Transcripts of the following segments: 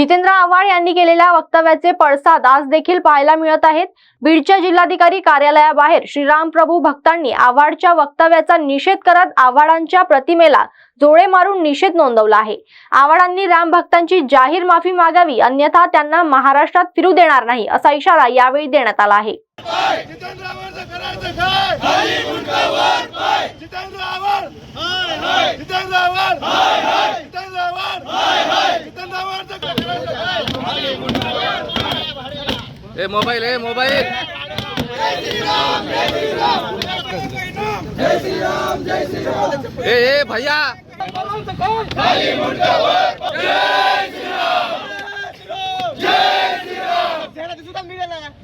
जितेंद्र आव्हाड यांनी केलेल्या वक्तव्याचे पडसाद आज देखील पाहायला मिळत आहेत. बीडच्या जिल्हाधिकारी कार्यालयाबाहेर श्रीराम प्रभू भक्तांनी आव्हाडच्या वक्तव्याचा निषेध करत आव्हाडांच्या प्रतिमेला जोडे मारून निषेध नोंदवला आहे. आव्हाडांनी राम भक्तांची जाहीर माफी मागावी अन्यथा त्यांना महाराष्ट्रात फिरू देणार नाही असा इशारा यावेळी देण्यात आला आहे जितेंद्र आव्हाडचं करायचं काय खाली मुंडावर पाय जितेंद्र आव्हाड हाय हाय जितेंद्र आव्हाड हाय हाय जितेंद्र आव्हाड हाय हाय जितेंद्र आव्हाडचं करायचं काय खाली मुंडावर ए मोबाईल ए मोबाईल. ए ए भैया.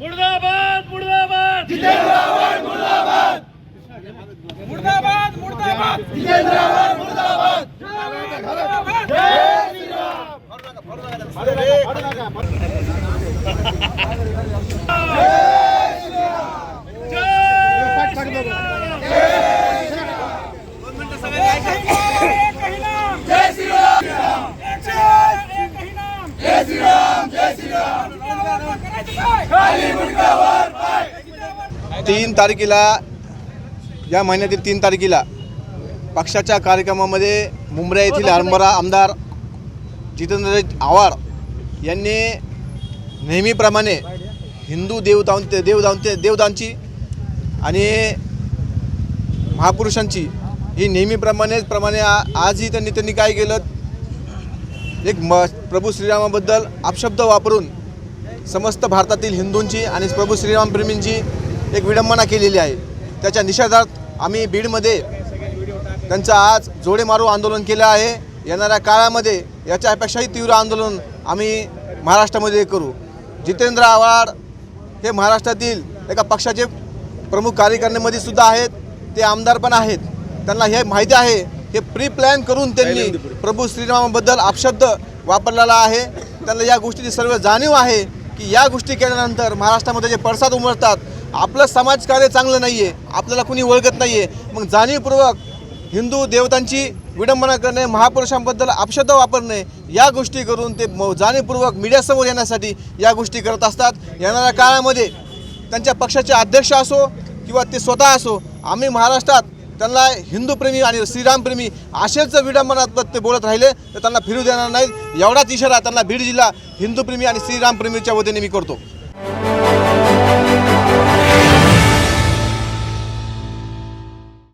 मुर्दाबाद मुर्दाबाद. जितेंद्र मुर्दाबाद मुर्दाबाद मुर्दाबाद जितेंद्र आव्हाड मुर्दाबाद तीन तारखेला या महिन्यातील तीन तारखेला पक्षाच्या कार्यक्रमामध्ये मुंबई येथील हरभरा आमदार जितेंद्र आव्हाड यांनी नेहमीप्रमाणे हिंदू देवदावते देवदावते देवदांची आणि महापुरुषांची ही नेहमीप्रमाणेच प्रमाणे आ- आजही त्यांनी त्यांनी काय केलं? एक म प्रभू श्रीरामाबद्दल अपशब्द वापरून समस्त भारतातील हिंदूंची आणि प्रभू श्रीरामप्रेमींची एक विडंबना केलेली आहे. त्याच्या निषेधार्थ आम्ही बीडमध्ये त्यांचं आज जोडे मारू आंदोलन केलं आहे. येणाऱ्या काळामध्ये याच्यापेक्षाही तीव्र आंदोलन आम्ही महाराष्ट्रामध्ये करू. जितेंद्र आव्हाड हे महाराष्ट्रातील एका पक्षाचे प्रमुख कार्यकारिणीमध्ये सुद्धा आहेत. ते आमदार पण आहेत. त्यांना हे माहिती आहे. हे प्री प्लॅन करून त्यांनी प्रभू श्रीरामाबद्दल अपशब्द वापरलेला आहे. त्यांना या गोष्टीची सर्व जाणीव आहे की या गोष्टी केल्यानंतर महाराष्ट्रामध्ये जे पडसाद उमटतात आपलं समाजकार्य चांगलं नाही आहे आपल्याला कुणी ओळखत नाही आहे मग जाणीवपूर्वक हिंदू देवतांची विडंबना करणे महापुरुषांबद्दल अपशब्द वापरणे या गोष्टी करून ते म- जाणीवपूर्वक मीडियासमोर येण्यासाठी या गोष्टी करत असतात. येणाऱ्या काळामध्ये त्यांच्या पक्षाचे अध्यक्ष असो किंवा ते स्वतः असो आम्ही महाराष्ट्रात त्यांना हिंदूप्रेमी आणि श्रीरामप्रेमी असेच जर विडंबनात्मक ते बोलत राहिले तर त्यांना फिरू देणार नाहीत. एवढाच इशारा त्यांना बीड जिल्हा हिंदूप्रेमी आणि श्रीरामप्रेमीच्या वतीने मी करतो.